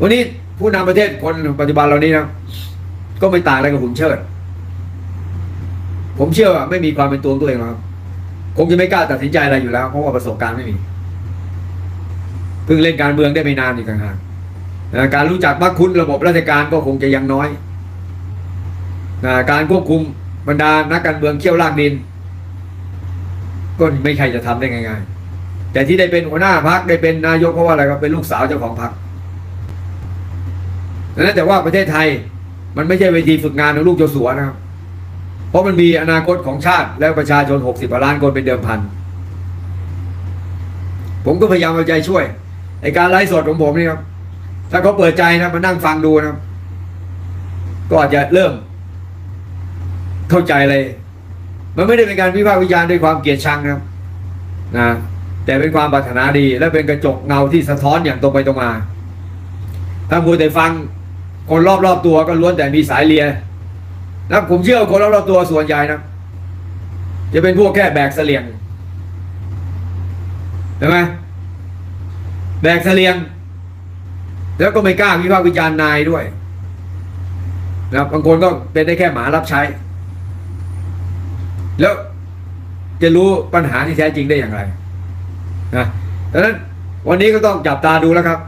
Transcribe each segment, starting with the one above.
วันนี้ผู้นำประเทศคนปัจจุบันเรานี้นะก็ไม่ต่างอะไรกับหุ่นเชิด ผมเชื่อว่าไม่มีความเป็นตัวของตัวเองหรอกครับคงจะไม่กล้าตัดสินใจอะไรอยู่แล้วเพราะว่าประสบการณ์ไม่มีเพิ่งเล่นการเมืองได้ไม่นานอีกต่างหากการรู้จักมักคุ้นระบบราชการก็คงจะยังน้อย การควบคุมบรรดานักการเมืองเขี้ยวลากดิน ก็ไม่ใครจะทำได้ง่ายๆ แต่ที่ได้เป็นหัวหน้าพักได้เป็นนายกเพราะว่าอะไรครับเป็นลูกสาวเจ้าของพัก ดังนั้นแต่ว่าประเทศไทยมันไม่ใช่เวทีฝึกงานของลูกเจ้าสัวนะครับ เพราะมันมีอนาคตของชาติและประชาชน 60กว่าล้านคนเป็นเดิมพัน ผมก็พยายามเอาใจช่วยไอการไลฟ์สดของผมนี่ครับ ถ้าเขาเปิดใจนะมานั่งฟังดูนะครับก็อาจจะเริ่ม เข้าใจเลย มันไม่ได้เป็นการวิพากษ์วิจารณ์ด้วยความเกลียดชังนะครับนะแต่เป็นความปรารถนาดี และเป็นกระจกเงาที่สะท้อนอย่างตรงไปตรงมาถ้าพูดแต่ฟัง คนรอบๆตัวก็ล้วนแต่มีสายเลียนะผมเชื่อว่าคนรอบๆตัวส่วนใหญ่นะจะเป็นพวกแค่แบกเสลียงเห็นไหมแบกเสลียง แล้วก็ไม่กล้าวิพากษ์วิจารณ์นายด้วยนะบางคนก็เป็นได้แค่หมารับใช้ แล้วจะรู้ปัญหาที่แท้จริงได้อย่างไรนะดังนั้นวันนี้ก็ต้องจับตาดูแล้วครับ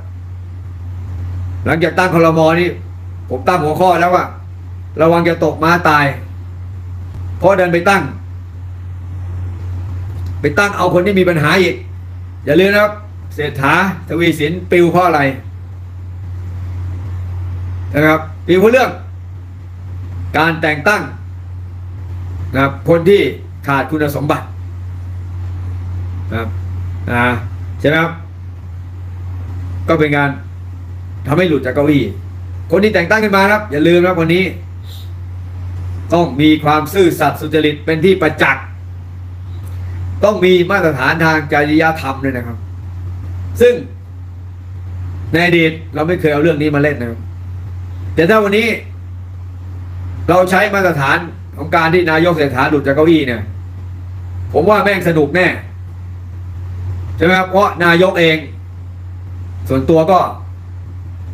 หลังจากตั้งคลมอนี่ ผมตั้งหัวข้อแล้วว่าระวังจะตกม้าตาย เพราะเดินไปตั้ง ไปตั้งเอาคนที่มีปัญหาอีก อย่าลืมนะครับ เศรษฐาทวีสินปิวเพราะอะไรนะครับปิวเพราะเรื่อง การแต่งตั้งนะครับคนที่ขาดคุณสมบัตินะครับอ่าใช่ไหมครับ ก็เป็นการทำให้หลุดจากเก้าอี้ คนที่แต่งตั้งขึ้นมาครับ อย่าลืมนะครับวันนี้ ต้องมีความซื่อสัตย์สุจริตเป็นที่ประจักษ์ต้องมีมาตรฐานทางจริยธรรมด้วยนะครับ ซึ่งในอดีตเราไม่เคยเอาเรื่องนี้มาเล่นนะครับแต่ถ้าวันนี้ เราใช้มาตรฐานของการที่นายกเศรษฐาหลุดจากเก้าอี้เนี่ย ผมว่าแม่งสนุกแน่ใช่ไหมครับเพราะนายกเอง ส่วนตัวก็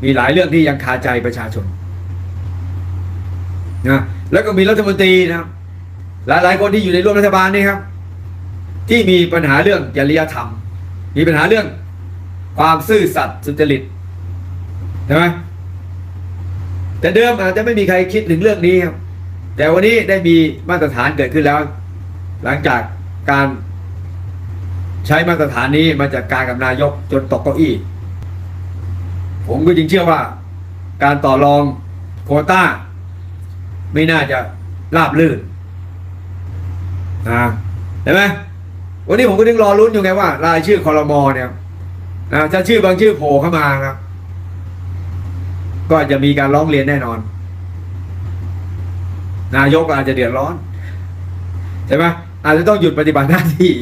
มีหลายเรื่องที่ยังคาใจประชาชนนะแล้วก็มีรัฐมนตรีนะครับหลายหลายๆคนที่อยู่ในร่วมรัฐบาลนี่ครับ ที่มีปัญหาเรื่องจริยธรรม มีปัญหาเรื่องความซื่อสัตย์สุจริตใช่ไหมแต่เดิมอาจจะไม่มีใครคิดถึงเรื่องนี้ครับ แต่วันนี้ได้มีมาตรฐานเกิดขึ้นแล้ว หลังจากการใช้มาตรฐานนี้มาจากการกับนายกจนตกเก้าอี้ ผมก็จึงเชื่อว่า การต่อรองโควต้า ไม่น่าจะราบลื่นนะเห็นไหมวันนี้ผมก็นึงรอลุ้นอยู่ไงว่า รายชื่อคอรมอเนี่ยนะถ้าชื่อบางชื่อโผล่เข้ามาครับก็จะมีการร้องเรียนแน่นอน นายกอาจจะเดือดร้อนใช่ไหมอาจจะต้องหยุดปฏิบัติหน้าที่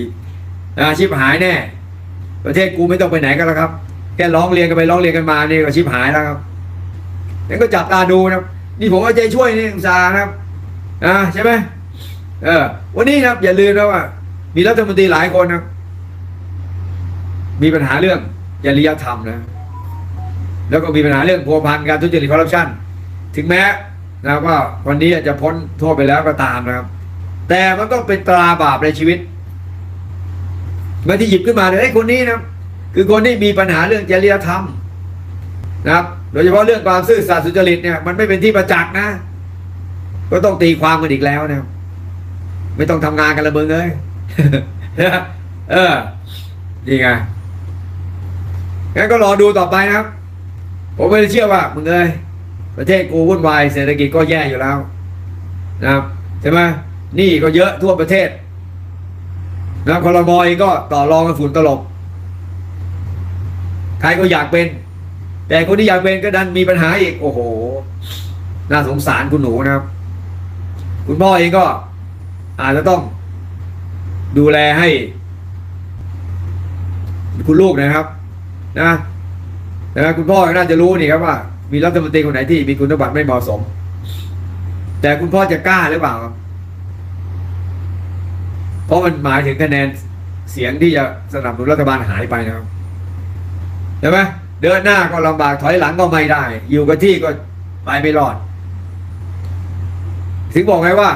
อาชีพหายแน่ ประเทศกูไม่ต้องไปไหนกันแล้วครับ ค่ร้องเรียนกันไปร้องเรียนกันมานี่ก็ชิบหายแล้วครับงั้นก็จับตาดูนะนี่ผมเอาใจช่วยนี่อุตสาห์นะครับอ่าใช่ไหมเออ วันนี้นะอย่าลืมนะว่า มีรัฐมนตรีหลายคนนะมีปัญหาเรื่องจริยธรรมนะ แล้วก็มีปัญหาเรื่องพัวพันการทุจริตคอร์รัปชันถึงแม้นะว่าวันนี้จะพ้นโทษไปแล้วก็ตามนะครับ แต่มันต้องเป็นตราบาปในชีวิตเมื่อที่หยิบขึ้นมาเนี่ยไอ้คนนี้นะ คือคนที่มีปัญหาเรื่องจริยธรรมนะครับ โดยเฉพาะเรื่องความซื่อสัตย์สุจริตเนี่ยมันไม่เป็นที่ประจักษ์นะ ก็ต้องตีความกันอีกแล้วนะไม่ต้องทำงานกันละเบิงเลยเออนี่ไงงั้นก็รอดูต่อไปนะครับ ผมไม่ได้เชื่อว่ามึงเอ้ยประเทศกูวุ่นวายเศรษฐกิจก็แย่อยู่แล้ว นะครับใช่ไหมนี่ก็เยอะทั่วประเทศนะคอรมอเองก็ต่อรองกันฝุ่นตลบ ใครก็อยากเป็น แต่คนที่อยากเป็นก็ดันมีปัญหาอีก โอ้โห น่าสงสารคุณหนูนะครับ คุณพ่อเองก็ อาจจะต้อง ดูแลให้ คุณลูกนะครับ นะนะคุณพ่อก็น่าจะรู้นี่ครับว่า มีรัฐมนตรีคนไหนที่มีคุณสมบัติไม่เหมาะสม แต่คุณพ่อจะกล้าหรือเปล่าครับเพราะมันหมายถึงคะแนนเสียงที่จะสนับสนุนรัฐบาลหายไปนะครับ ใช่ไหมเดินหน้าก็ลำบากถอยหลังก็ไม่ได้ อยู่กับที่ก็ไปไม่รอด ถึงบอกไงว่า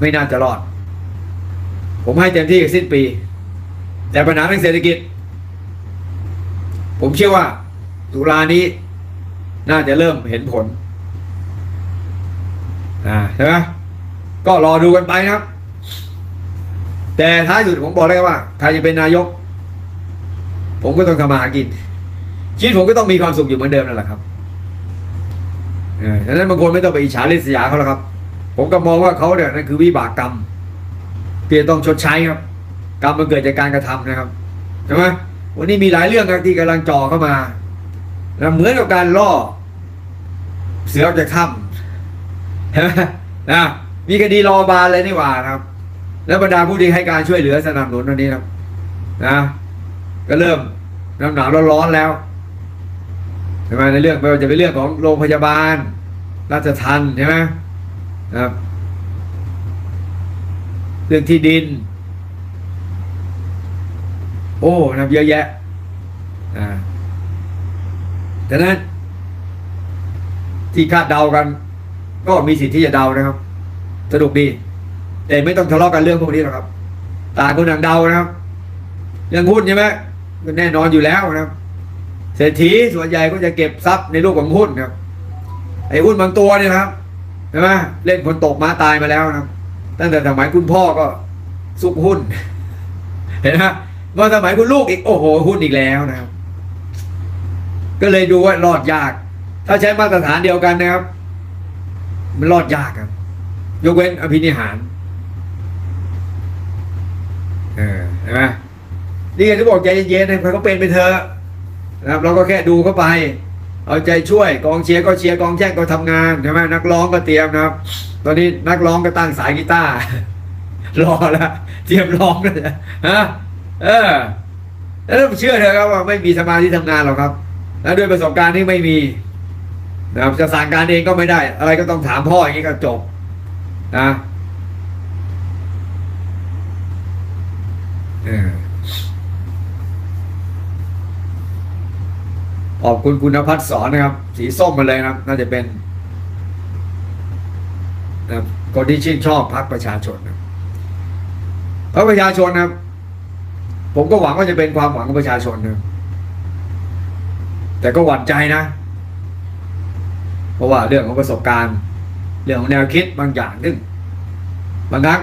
ไม่น่าจะรอด ผมให้เต็มที่กับสิ้นปี แต่ปัญหาเรื่องเศรษฐกิจ ผมเชื่อว่าตุลานี้น่าจะเริ่มเห็นผลอ่าใช่ไหมก็รอดูกันไปนะครับ แต่ท้ายสุดผมบอกเลยว่า ใครจะเป็นนายก ผมก็ต้องทำมาหากิน ชีวิตผมก็ต้องมีความสุขอยู่เหมือนเดิมนั่นแหละครับเออดังนั้นบางคนไม่ต้องไปอิจฉาริษยาเขาแล้วครับ ผมก็มองว่าเขาเนี่ยนั่นคือวิบากกรรมที่ต้องชดใช้ครับ กรรมมันเกิดจากการกระทำนะครับใช่ไหมวันนี้มีหลายเรื่องครับที่กำลังจ่อเข้ามานะเหมือนกับการล่อ เสือออกจากถ้ำใช่ไหมนะมีคดีรอบานเลยนี่หว่านะครับ แล้วบรรดาผู้ที่ให้การช่วยเหลือสนับสนุนวันนี้ครับ นะ ก็เริ่มน้ำหนาวร้อนๆแล้วใช่ไหมในเรื่องไม่ว่าจะเป็นเรื่องของโรงพยาบาล ราชทันใช่ไหมครับ เรื่องที่ดิน โอ้นะเยอะแยะอ่าดังนั้น ที่คาดเดากัน ก็มีสิทธิ์ที่จะเดานะครับ สนุกดี แต่ไม่ต้องทะเลาะกันเรื่องพวกนี้หรอกครับต่างคนต่างเดานะครับ เรื่องหุ้นใช่ไหม ก็แน่นอนอยู่แล้วนะครับ เศรษฐีส่วนใหญ่ก็จะเก็บทรัพย์ในรูปของหุ้นครับ ไอ้หุ้นบางตัวเนี่ยครับใช่ไหมเล่นคนตกม้าตายมาแล้วนะครับ ตั้งแต่สมัยคุณพ่อก็ซุกหุ้น เห็นไหมเมื่อสมัยคุณลูกอีกโอ้โหหุ้นอีกแล้วนะครับ ก็เลยดูว่ารอดยาก ถ้าใช้มาตรฐานเดียวกันนะครับ มันรอดยากครับ ยกเว้นอภินิหาร เออเห็นไหม นี่ไงที่บอกใจเย็นๆให้เขาเป็นไปเถอะนะครับเราก็แค่ดูเข้าไป เอาใจช่วยกองเชียร์ก็เชียร์กองแช่งก็ทำงานใช่ไหมนักร้องก็เตรียมนะครับ ตอนนี้นักร้องก็ตั้งสายกีตาร์รอแล้วเตรียมร้องแล้วนะฮะเออแล้วเชื่อเถอะครับว่าไม่มีสมาธิทำงานหรอกครับ แล้วด้วยประสบการณ์ที่ไม่มีนะครับจะสั่งการเองก็ไม่ได้ อะไรก็ต้องถามพ่ออย่างนี้ก็จบนะเออ ขอบคุณคุณพัฒน์สอนนะครับ สีส้มมาเลยนะครับ น่าจะเป็นนะคนที่ชื่นชอบพรรคประชาชนนะพรรคประชาชนนะครับ ผมก็หวังว่าจะเป็นความหวังของประชาชนนะแต่ก็หวั่นใจนะ เพราะว่าเรื่องของประสบการณ์ เรื่องของแนวคิดบางอย่างซึ่งบางครั้ง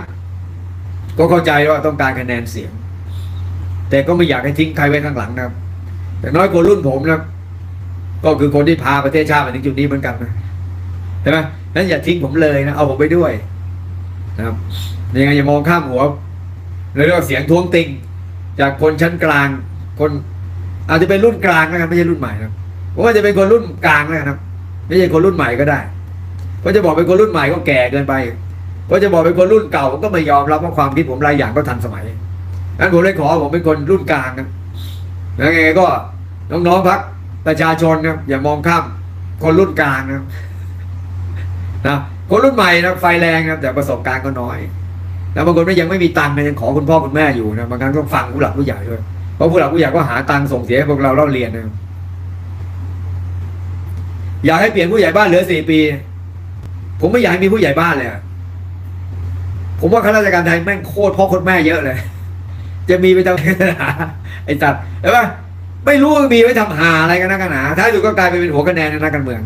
ก็เข้าใจว่าต้องการคะแนนเสียง แต่ก็ไม่อยากให้ทิ้งใครไว้ข้างหลังนะครับแต่น้อยคนรุ่นผมนะครับ ก็คือคนที่พาประเทศชาติมาถึงจุดนี้เหมือนกันนะใช่ไหมนั้นอย่าทิ้งผมเลยนะเอาผมไปด้วยนะครับยังไงอย่ามองข้ามหัวในเรื่องเสียงท้วงติง จากคนชั้นกลาง คนอาจจะเป็นรุ่นกลางนะครับไม่ใช่รุ่นใหม่นะครับผมว่าจะเป็นคนรุ่นกลางนะครับ ไม่ใช่คนรุ่นใหม่ก็ได้เพราะจะบอกเป็นคนรุ่นใหม่ก็แก่เกินไปเพราะจะบอกเป็นคนรุ่นเก่าก็ไม่ยอมรับว่าความคิดผมหลายอย่างก็ทันสมัยงั้นผมเลยขอผมเป็นคนรุ่นกลางนะยังไงก็น้องๆพัก ประชาชนนะอย่ามองข้ามคนรุ่นกลางนะนะคนรุ่นใหม่นะไฟแรงนะแต่ประสบการณ์ก็น้อย แล้วบางคนก็ยังไม่มีตังค์นะยังขอคุณพ่อคุณแม่อยู่นะบางครั้งต้องฟังผู้หลักผู้ใหญ่ด้วยเพราะผู้หลักผู้ใหญ่ก็หาตังค์ส่งเสียให้พวกเราเราเรียนนะอยากให้เปลี่ยนผู้ใหญ่บ้านเหลือสี่ปี ผมไม่อยากให้มีผู้ใหญ่บ้านเลยผมว่าข้าราชการไทยแม่งโคตรพ่อโคตรแม่เยอะเลย จะมีไปทำไอ้ตัดเห็นปะ ไม่รู้ว่ามีไว้ทำหาอะไรกันนักกันหนาท้ายสุดก็กลายไปเป็นหัวคะแนนในนักการเมือง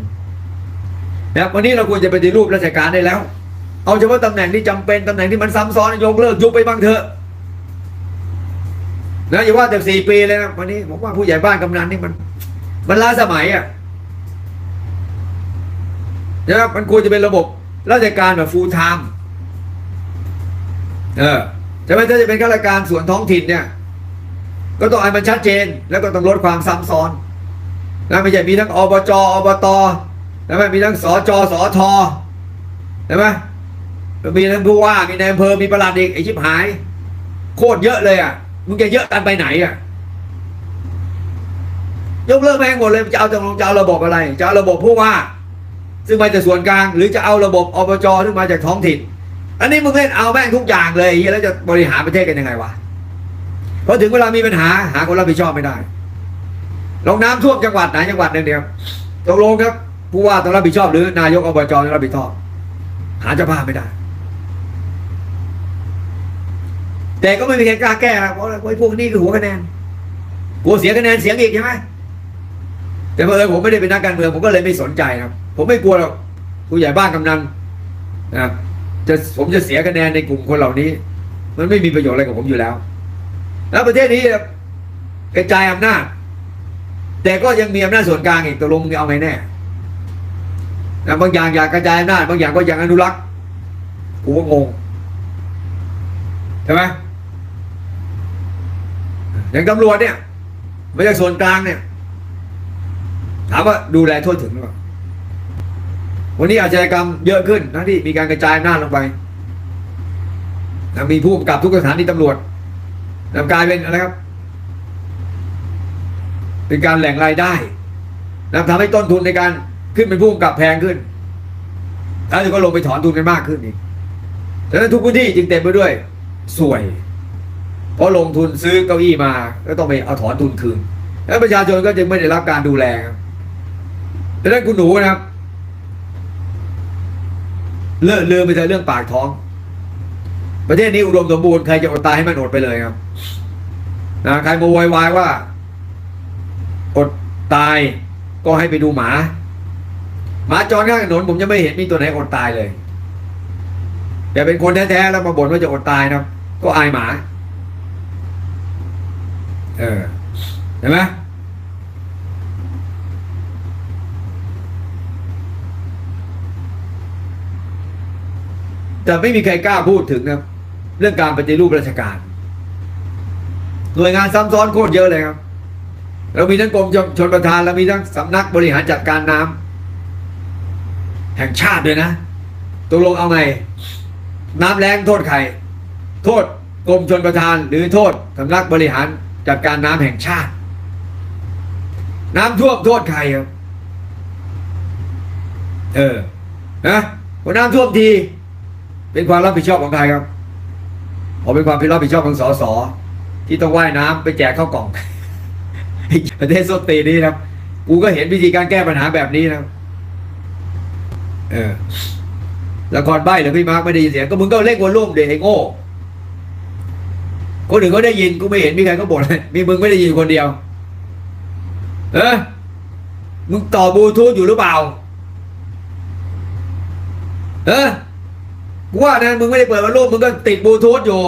นะครับวันนี้เราควรจะปฏิรูปราชการได้แล้ว เอาเฉพาะตำแหน่งที่จำเป็นตำแหน่งที่มันซ้ำซ้อนยกเลิกยุบไปบ้างเถอะนะอย่าว่าแต่สี่ปีเลยนะวันนี้ผมว่าผู้ใหญ่บ้านกำนันนี่มัน มันล้าสมัยอะนะครับมันควรจะเป็นระบบราชการแบบ full time เออจะไม่ถ้าจะเป็นข้าราชการส่วนท้องถิ่นเนี่ย ก็ต้องให้มันชัดเจน แล้วก็ต้องลดความซ้ำซ้อนนะไม่ใช่มีทั้งอบจอบตแล้วไม่มีทั้งสจสทใช่ไหมมีทั้งผู้ว่ามีนายอำเภอมีประหลัดอีกไอชิบหาย โคตรเยอะเลยอะมึงจะเยอะกันไปไหนอะยกเลิกแม่งหมดเลยจะเอาจะจะเอาระบบอะไรจะเอาระบบผู้ว่า ซึ่งมาจากส่วนกลาง หรือจะเอาระบบอบจซึ่งมาจากท้องถิ่น อันนี้มึงเล่นเอาแม่งทุกอย่างเลยแล้วจะบริหารประเทศกันยังไงวะ พอถึงเวลามีปัญหาหาคนรับผิดชอบไม่ได้ลงน้ำท่วมจังหวัดไหนจังหวัดหนึ่งเดียวตกลงครับผู้ว่าต้องรับผิดชอบหรือนายกอบจต้องรับผิดชอบ หาเจ้าภาพไม่ได้ แต่ก็ไม่มีใครกล้าแก้เพราะไอ้พวกนี้คือหัวคะแนนกลัวเสียคะแนนเสียงอีกใช่ไหมแต่เมื่อผมไม่ได้เป็นนักการเมืองผมก็เลยไม่สนใจครับ ผมไม่กลัวหรอกผู้ใหญ่บ้านกำนันนะจะผมจะเสียคะแนนในกลุ่มคนเหล่านี้ มันไม่มีประโยชน์อะไรกับผมอยู่แล้ว แล้วประเทศนี้กระจายอำนาจ แต่ก็ยังมีอำนาจส่วนกลางอีกตกลงมึงเอาไงแน่บางอย่างอยากกระจายอำนาจบางอย่างก็อยากอนุรักษ์กูก็งงใช่ไหมอย่างตำรวจเนี่ยมาจากส่วนกลางเนี่ย ถามว่าดูแลทั่วถึงหรือเปล่าวันนี้อาชญากรรมเยอะขึ้นทั้งที่มีการกระจายอำนาจลงไปมีผู้กำกับทุกสถานีตำรวจ นำกลายเป็นอะไรครับ เป็นการแหล่งรายได้นะทำให้ต้นทุนในการขึ้นเป็นผู้กำกับแพงขึ้น แล้วก็ลงไปถอนทุนกันมากขึ้นอีกดังนั้นทุกพื้นที่จึงเต็มไปด้วยสวย เพราะลงทุนซื้อเก้าอี้มาก็ต้องไปเอาถอนทุนคืน แล้วประชาชนก็จึงไม่ได้รับการดูแลครับดังนั้นคุณหนูนะครับ เลิกลืมไปแต่เรื่องปากท้อง ประเทศนี้อุดมสมบูรณ์ใครจะอดตายให้มันอดไปเลยครับนะใครมาโวยวายว่า อดตายก็ให้ไปดูหมา หมาจรข้างถนนผมยังไม่เห็นมีตัวไหนอดตายเลย แต่เป็นคนแท้ๆแล้วมาบ่นว่าจะอดตายนะก็อายหมา เออเห็นไหมแต่ไม่มีใครกล้าพูดถึงนะ เรื่องการปฏิรูปราชการ หน่วยงานซ้ำซ้อนโคตรเยอะเลยครับ เรามีทั้งกรมชนประทานเรามีทั้งสำนักบริหารจัดการน้ำแห่งชาติด้วยนะตกลงเอาไง น้ำแรงโทษใคร โทษกรมชนประทานหรือโทษสำนักบริหารจัดการน้ำแห่งชาติ น้ำท่วมโทษใครครับเออนะพอน้ำท่วมที เป็นความรับผิดชอบของใครครับ อเป็นความรับผิดชอบของสสที่ต้องว่ายน้ำไปแจกข้าวกล่อง ประเทศสดตีนี้นะครับ กูก็เห็นวิธีการแก้ปัญหาแบบนี้นะเออละครใบ้หรือพี่มาร์กไม่ได้ยินเสียงก็มึงก็เล่นวอลลุ่มเด็กไอ้โง่คนอื่นเขาได้ยินกูไม่เห็นมีใครก็บ่นมีมึงไม่ได้ยินคนเดียว เออมึงต่อบลูทูธอยู่หรือเปล่า เออ กูว่านะมึงไม่ได้เปิดวอลลุ่มมึงก็ติดบลูทูธอยู่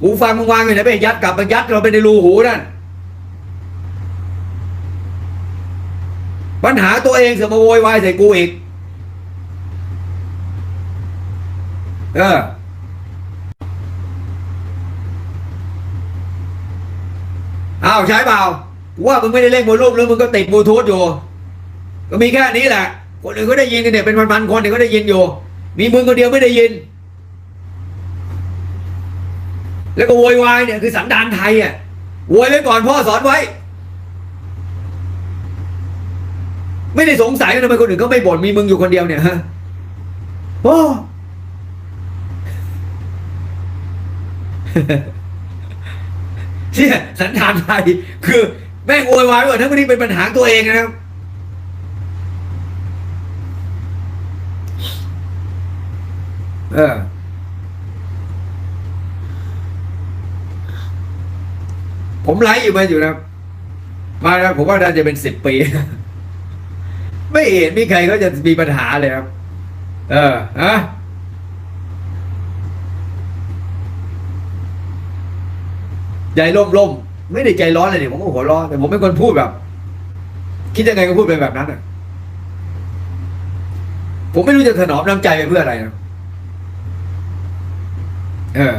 หูฟังมึงวางอยู่ไหนไปยัดกลับไปยัดเราไปในรูหูนั่นปัญหาตัวเองเสือมาโวยวายใส่กูอีก เออ เอาใช้เปล่าว่ามึงไม่ได้เล่นบนรูปแล้วมึงก็ติดบลูทูธอยู่ ก็มีแค่นี้แหละ คนอื่นก็ได้ยินกันเนี่ยเป็นพันๆคนเนี่ยก็ได้ยินอยู่ มีมึงคนเดียวไม่ได้ยิน แล้วก็โวยวายเนี่ยคือสันดานไทยอะโวยไว้ก่อนพ่อสอนไว้ ไม่ได้สงสัยทำไมคนอื่นเขาไม่บ่นมีมึงอยู่คนเดียวเนี่ยฮะโอ้เนี่ยสันดานไทย คือแม่งโวยวายว่าทั้งนี้เป็นปัญหาตัวเองนะครับเออ ผมไลฟ์อยู่มาอยู่นะ มาแล้วผมว่าน่าจะเป็นสิบปี ไม่เห็นมีใครเขาจะมีปัญหาเลยครับ เออฮะใจร่มร่มไม่ได้ใจร้อนเลยเนี่ยผมก็หัวร้อนแต่ผมเป็นคนพูดแบบ คิดยังไงก็พูดไปแบบนั้นอะ ผมไม่รู้จะถนอมน้ำใจไปเพื่ออะไรนะเออ